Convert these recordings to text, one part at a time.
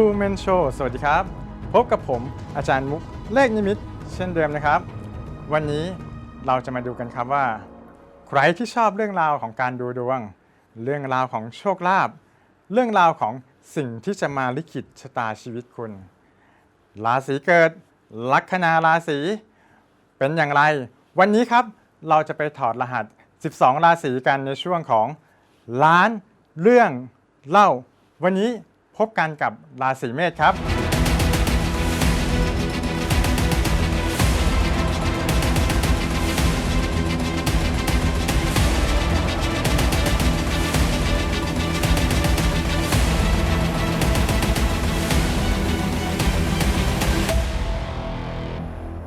Two Men Show สวัสดีครับ พบกับผมอาจารย์มุกเลขนิมิตเช่นเดิมนะครับ วันนี้เราจะมาดูกันครับว่า ใครที่ชอบเรื่องราวของการดูดวง เรื่องราวของโชคลาภเรื่องราวของสิ่งที่จะมาลิขิตชะตาชีวิตคุณ ราศีเกิด ลัคนาราศีเป็นอย่างไร วันนี้ครับเราจะไปถอดรหัส 12 ราศีกันในช่วงของล้านเรื่องเล่า วันนี้ พบกันกับราศีเมษครับ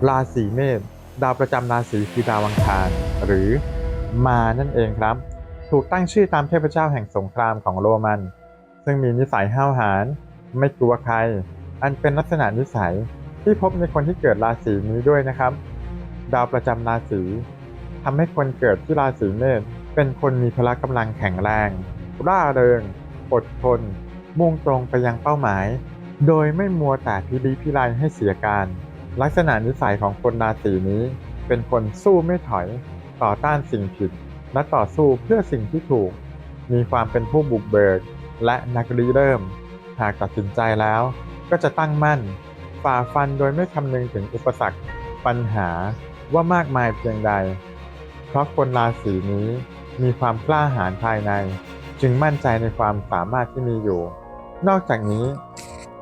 ราศีเมษดาวประจำราศีคือดาวอังคาร หรือมานั่นเองครับ ถูกตั้งชื่อตามเทพเจ้าแห่งสงครามของโรมัน ซึ่งมีนิสัยห้าวหาญไม่กลัวใคร อันเป็นลักษณะนิสัยที่พบในคนที่เกิดราศีนี้ด้วยนะครับ ดาวประจำราศีทำให้คนเกิดที่ราศีเมษเป็นคนมีพละกำลังแข็งแรง ร่าเริง อดทน มุ่งตรงไปยังเป้าหมาย โดยไม่มัวแต่พิริพิไรให้เสียการ ลักษณะนิสัยของคนราศีนี้ เป็นคนสู้ไม่ถอย ต่อต้านสิ่งผิด และต่อสู้เพื่อสิ่งที่ถูก มีความเป็นผู้บุกเบิก และนักริเริ่ม หากตัดสินใจแล้ว ก็จะตั้งมั่น ฝ่าฟันโดยไม่คำนึงถึงอุปสรรค ปัญหาว่ามากมายเพียงใด เพราะคนราศีนี้มีความกล้าหาญภายใน จึงมั่นใจในความสามารถที่มีอยู่ นอกจากนี้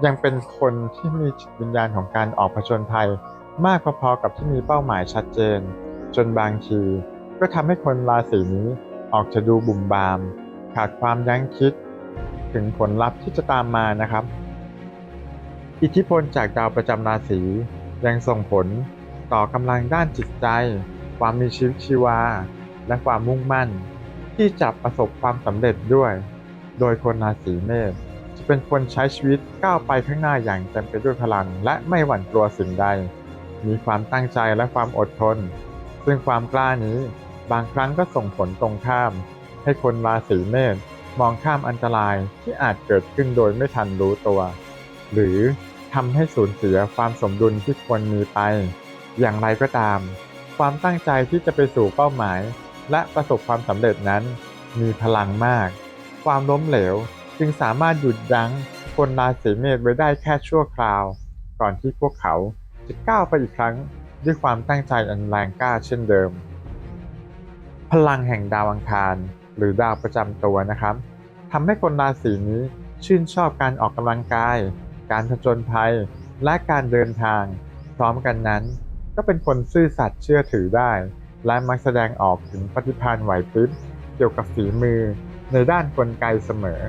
ยังเป็นคนที่มีจิตวิญญาณของการออกผจญภัย มากพอๆกับที่มีเป้าหมายชัดเจน จนบางทีก็ทำให้คนราศีนี้ออกจะดูบุ่มบาม ขาดความยั้งคิด ถึงผลลัพธ์ที่จะตามมานะครับ อิทธิพลจากดาวประจำราศียังส่งผลต่อกำลังด้านจิตใจ ความมีชีวิตชีวา และความมุ่งมั่น ที่จะประสบความสำเร็จด้วย โดยคนราศีเมษจะเป็นคนใช้ชีวิตก้าวไปข้างหน้าอย่างเต็มไปด้วยพลัง และไม่หวั่นกลัวสิ่งใด มีความตั้งใจและความอดทน ซึ่งความกล้านี้บางครั้งก็ส่งผลตรงข้าม ให้คนราศีเมษ มองข้ามอันตรายที่อาจเกิดขึ้นโดยไม่ทันรู้ตัว หรือทำให้สูญเสียความสมดุลที่ควรมีไป อย่างไรก็ตาม ความตั้งใจที่จะไปสู่เป้าหมาย และประสบความสำเร็จนั้น มีพลังมาก ความล้มเหลวจึงสามารถหยุดยั้งคนราศีเมษไว้ได้แค่ชั่วคราว ก่อนที่พวกเขาจะก้าวไปอีกครั้งด้วยความตั้งใจอันแรงกล้าเช่นเดิม พลังแห่งดาวอังคารหรือดาวประจำตัวนะครับ ทำให้คนราศีนี้ชื่นชอบการออกกำลังกาย การผจญภัย และการเดินทาง พร้อมกันนั้น ก็เป็นคนซื่อสัตย์เชื่อถือได้ และมักแสดงออกถึงปฏิภาณไหวพริบเกี่ยวกับฝีมือในด้านกลไกเสมอ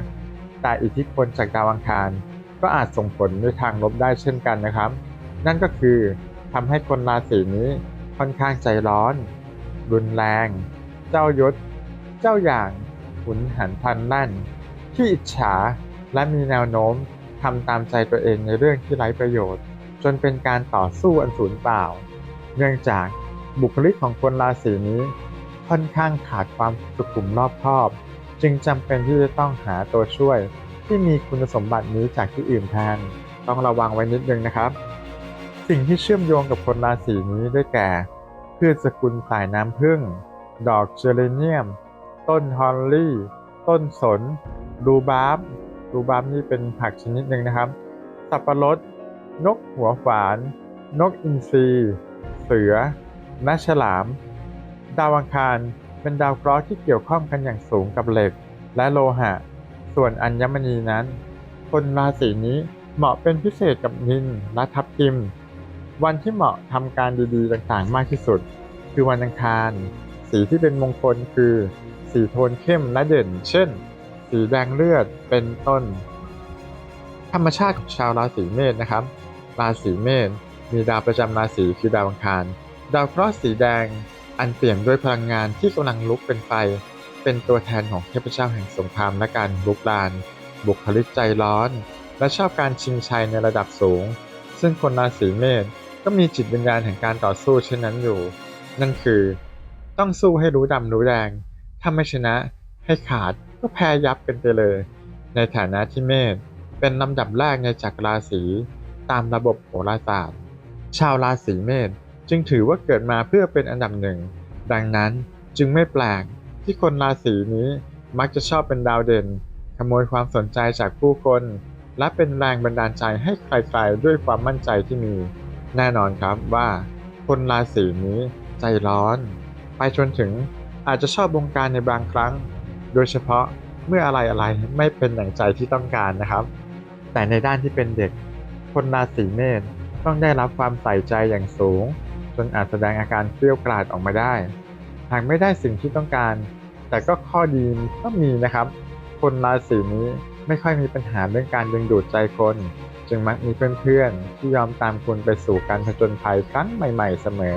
แต่อิทธิพลจากดาวอังคาร ก็อาจส่งผลในทางลบได้เช่นกันนะครับ นั่นก็คือทำให้คนราศีนี้ค่อนข้างใจร้อน รุนแรง เจ้ายศ เจ้าอย่าง หุนหันพันแล่นที่อิจฉาและมีแนวโน้มทำตามใจตัวเองในเรื่องที่ไร้ประโยชน์ จนเป็นการต่อสู้อันสูญเปล่า เนื่องจากบุคลิกของคนราศีนี้ค่อนข้างขาดความสุขุมรอบคอบ จึงจำเป็นที่จะต้องหาตัวช่วย ที่มีคุณสมบัตินี้จากที่อื่นแทนต้องระวังไว้นิดนึงนะครับ สิ่งที่เชื่อมโยงกับคนราศีนี้ได้แก่พืชสกุลสายน้ำผึ้งดอกเจอเรเนียม ต้นฮอลลี่ ต้นสนรูบาร์บรูบาร์บนี่เป็นผักชนิดหนึ่งนะครับ สับปะรด นกหัวฝาน นกอินทรี เสือและฉลาม ดาวอังคาร เป็นดาวเคราะห์ที่เกี่ยวข้องกันอย่างสูงกับเหล็ก และโลหะ ส่วนอัญมณีนั้น คนราศีนี้เหมาะเป็นพิเศษกับนินและทับทิม วันที่เหมาะทำการดีๆต่างๆ มากที่สุด คือวันอังคาร สีที่เป็นมงคลคือ สีโทนเข้มและเด่น เช่น สีแดงเลือดเป็นต้น ธรรมชาติของชาวราศีเมษนะครับ ราศีเมษมีดาวประจำราศีคือดาวอังคาร ดาวเคราะห์สีแดงอันเปี่ยมด้วยพลังงานที่กำลังลุกเป็นไฟ เป็นตัวแทนของเทพเจ้าแห่งสงครามและการลุกลาน บุคลิกใจร้อน และชอบการชิงชัยในระดับสูง ซึ่งคนราศีเมษก็มีจิตวิญญาณแห่งการต่อสู้เช่นนั้นอยู่ นั่นคือ ต้องสู้ให้รู้ดำรู้แดง ถ้าไม่ชนะให้ขาดก็แพ้ยับเป็นไปเลย ในฐานะที่เมษเป็นลำดับแรกในจักรราศีตามระบบโหราศาสตร์ ชาวราศีเมษจึงถือว่าเกิดมาเพื่อเป็นอันดับหนึ่ง ดังนั้นจึงไม่แปลกที่คนราศีนี้มักจะชอบเป็นดาวเด่น ขโมยความสนใจจากผู้คน และเป็นแรงบันดาลใจให้ใครๆด้วยความมั่นใจที่มี แน่นอนครับว่า คนราศีนี้ใจร้อน ไปจนถึง อาจจะชอบบงการในบางครั้ง โดยเฉพาะเมื่ออะไรอะไรไม่เป็นอย่างใจที่ต้องการนะครับ แต่ในด้านที่เป็นเด็ก คนราศีเมษต้องได้รับความใส่ใจอย่างสูง จนอาจแสดงอาการเกรี้ยวกราดออกมาได้ หากไม่ได้สิ่งที่ต้องการ แต่ก็ข้อดีก็มีนะครับ คนราศีนี้ไม่ค่อยมีปัญหาเรื่องการดึงดูดใจคน จึงมักมีเพื่อนๆ ที่ยอมตามคุณไปสู่การผจญภัยครั้งใหม่ ๆ เสมอ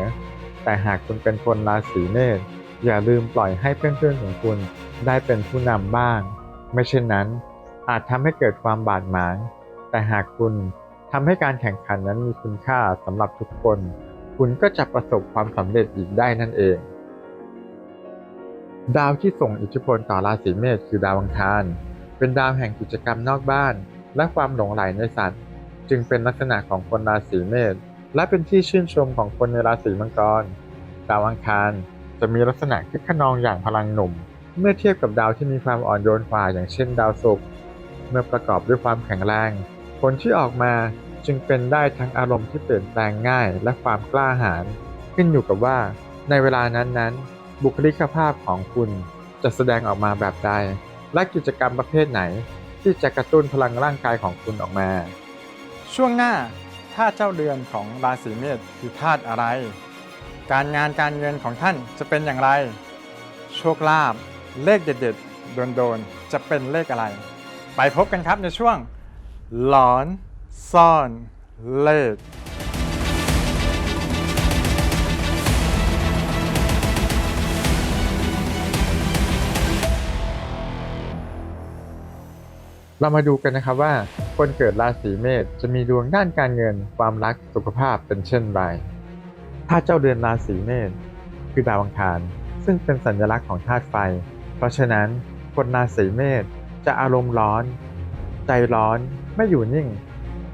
แต่หากคุณเป็นคนราศีเมษ อย่าลืมปล่อยให้เพื่อนๆของคุณได้เป็นผู้นำบ้าง ไม่เช่นนั้น อาจทำให้เกิดความบาดหมาง แต่หากคุณทำให้การแข่งขันนั้นมีคุณค่าสำหรับทุกคน คุณก็จะประสบความสำเร็จอีกได้นั่นเอง ดาวที่ส่งอิทธิพลต่อราศีเมษคือดาวอังคาร เป็นดาวแห่งกิจกรรมนอกบ้าน และความหลงใหลในสัตว์ จึงเป็นลักษณะของคนราศีเมษและเป็นที่ชื่นชมของคนในราศีมังกร ดาวอังคาร จะมีลักษณะคึกขนองอย่างพลังหนุ่ม เมื่อเทียบกับดาวที่มีความอ่อนโยนกว่าอย่างเช่นดาวศุกร์เมื่อประกอบด้วยความแข็งแรง ผลที่ออกมาจึงเป็นได้ทั้งอารมณ์ที่เปลี่ยนแปลงง่ายและความกล้าหาญขึ้นอยู่กับว่า ในเวลานั้นๆ บุคลิกภาพของคุณจะแสดงออกมาแบบใด และกิจกรรมประเภทไหน ที่จะกระตุ้นพลังร่างกายของคุณออกมา ช่วงหน้าธาตุเจ้าเดือนของราศีเมษคือธาตุอะไร การงานการเงินของท่านจะเป็นอย่างไร โชคลาภเลขเด็ดๆ โดนๆ จะเป็นเลขอะไร ไปพบกันครับในช่วง หลอนซ่อนเลขเรามาดูกันนะครับว่าคนเกิดราศีเมษจะมีดวงด้านการเงินความรักสุขภาพเป็นเช่นไร ถ้าเจ้าเดือนราศีเมษคือดาวอังคาร ซึ่งเป็นสัญลักษณ์ของธาตุไฟ เพราะฉะนั้นคนราศีเมษจะอารมณ์ร้อน ใจร้อนไม่อยู่นิ่ง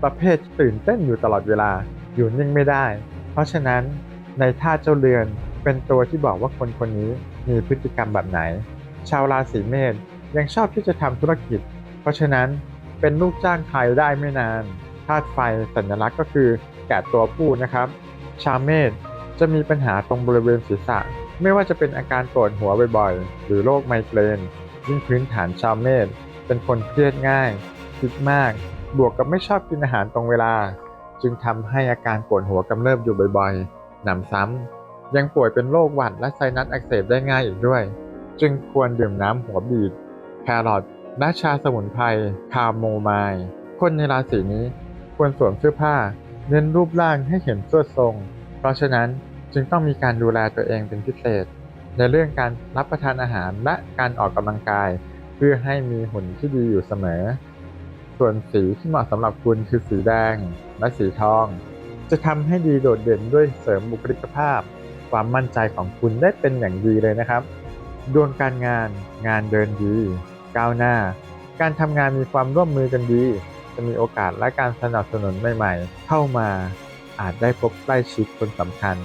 ประเภทตื่นเต้นอยู่ตลอดเวลาอยู่นิ่งไม่ได้ เพราะฉะนั้นในธาตุเจ้าเรือนเป็นตัวที่บอกว่าคนคนนี้มีพฤติกรรมแบบไหน ชาวราศีเมษยังชอบที่จะทำธุรกิจ เพราะฉะนั้นเป็นลูกจ้างใครได้ไม่นานธาตุไฟสัญลักษณ์ก็คือแกะตัวผู้นะครับ ชาวเมษ จะมีปัญหาตรงบริเวณศีรษะ ไม่ว่าจะเป็นอาการปวดหัวบ่อยๆ หรือโรคไมเกรน ยิ่งพื้นฐานชาวเมษเป็นคนเครียดง่าย คิดมาก บวกกับไม่ชอบกินอาหารตรงเวลา จึงทำให้อาการปวดหัวกำเริบอยู่บ่อยๆ หนำซ้ำยังป่วยเป็นโรคหวัดและไซนัสอักเสบได้ง่ายอีกด้วย จึงควรดื่มน้ำหัวบีดแครอทและชาสมุนไพรคาโมไมล์คนในราศีนี้ควรสวมเสื้อผ้า เน้นรูปร่างให้เห็นสวดทรง เพราะฉะนั้น จึงต้องมีการดูแลตัวเองเป็นพิเศษ ในเรื่องการรับประทานอาหารและการออกกำลังกาย เพื่อให้มีหุ่นที่ดีอยู่เสมอ ส่วนสีที่เหมาะสำหรับคุณคือสีแดงและสีทอง จะทำให้ดีโดดเด่นด้วยเสริมบุคลิกภาพ ความมั่นใจของคุณได้เป็นอย่างดีเลยนะครับดวงการงาน งานเดินดี ก้าวหน้า การทำงานมีความร่วมมือกันดี จะมีโอกาสและการสนับสนุนใหม่ ๆ เข้ามาอาจได้พบใกล้ชิดคนสำคัญ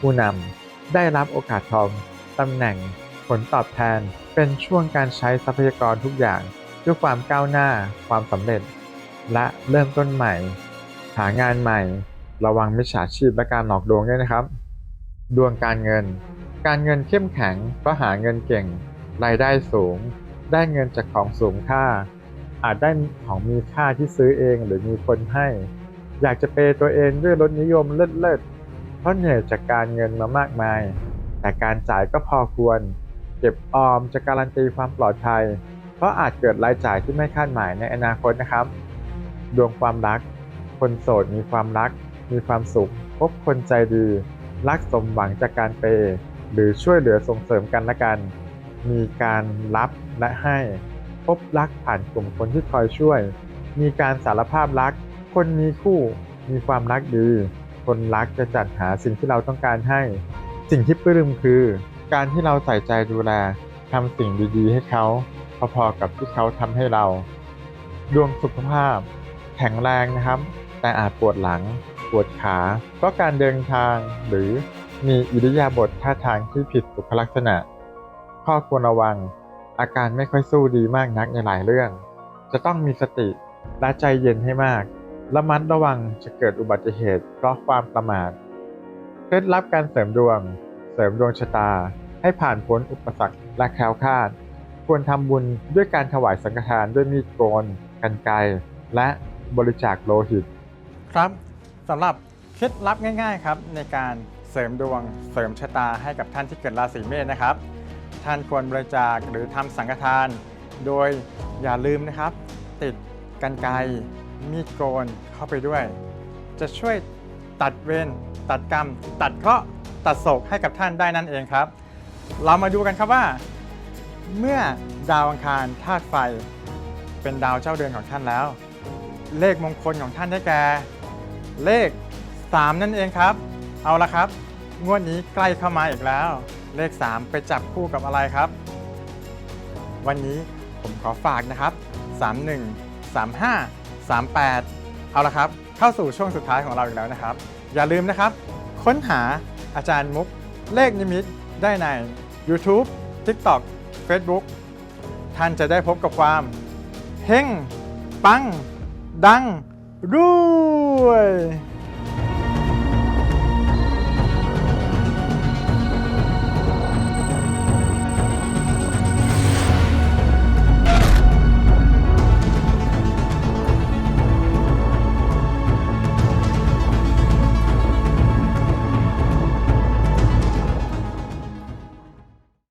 ผู้นำได้รับโอกาสทองตำแหน่ง ผลตอบแทนเป็นช่วงการใช้ทรัพยากรทุกอย่างด้วยความก้าวหน้าความสำเร็จ และเริ่มต้นใหม่ หางานใหม่ ระวังมิจฉาชีพและการหลอกลวงด้วยนะครับ ดวงการเงิน การเงินเข้มแข็งเพราะหาเงินเก่ง รายได้สูง ได้เงินจากของสูงค่า อาจได้ของมีค่าที่ซื้อเองหรือมีคนให้ อยากจะเปย์ตัวเองด้วยรสนิยมเลิศๆ เพราะเหนื่อยจากการเงินมามากมาย แต่การจ่ายก็พอควร เก็บออมจะการันตีความปลอดภัย เพราะอาจเกิดรายจ่ายที่ไม่คาดหมายในอนาคตนะครับ ดวงความรัก คนโสดมีความรัก มีความสุข พบคนใจดี รักสมหวังจากการเปหรือช่วยเหลือส่งเสริมกันและกัน มีการรับและให้ พบรักผ่านกลุ่มคนที่คอยช่วย มีการสารภาพรัก คนมีคู่ มีความรักดี คนรักจะจัดหาสิ่งที่เราต้องการให้ สิ่งที่ปลื้มคือ การที่เราใส่ใจดูแลทำสิ่งดีๆ ให้เขาพอๆกับที่เขาทำให้เรา ดวงสุขภาพ แข็งแรงนะครับ แต่อาจปวดหลัง ปวดขาเพราะการเดินทางหรือมีอิริยาบถท่าทางที่ผิดสุขลักษณะ ข้อควรระวัง อาการไม่ค่อยสู้ดีมากนักในหลายเรื่อง จะต้องมีสติและใจเย็นให้มาก ระมัดระวังจะเกิดอุบัติเหตุเพราะความประมาท เคล็ดลับการเสริมดวง เสริมดวงชะตา ให้ผ่านพ้นอุปสรรคและแคล้วคลาด ควรทำบุญด้วยการถวายสังฆทานด้วยมีดโกน กันไกและบริจาคโลหิต ครับสำหรับเคล็ดลับง่าย ๆ ครับ ในการเสริมดวงเสริมชะตาให้กับท่านที่เกิดราศีเมษนะครับ ท่านควรบริจาคหรือทำสังฆทาน โดยอย่าลืมนะครับ ติดกันไก มีดโกนเข้าไปด้วย จะช่วยตัดเวรตัดกรรม ตัดเคราะห์ตัดโศกให้กับท่านได้นั่นเองครับ เรามาดูกันครับว่า เมื่อดาวอังคารธาตุไฟ เป็นดาวเจ้าเดือนของท่านแล้ว เลขมงคลของท่านได้แก่เลข 3 นั่นเองครับ เอาละครับ งวดนี้ใกล้เข้ามาอีกแล้ว เลข 3 ไปจับคู่กับอะไรครับ วันนี้ผมขอฝากนะครับ 31 35 38 เอาละครับ เข้าสู่ช่วงสุดท้ายของเราอีกแล้วนะครับ อย่าลืมนะครับ ค้นหาอาจารย์มุก เลขนิมิตได้ใน YouTube TikTok Facebook ท่านจะได้พบกับความเฮงปัง ดังรวย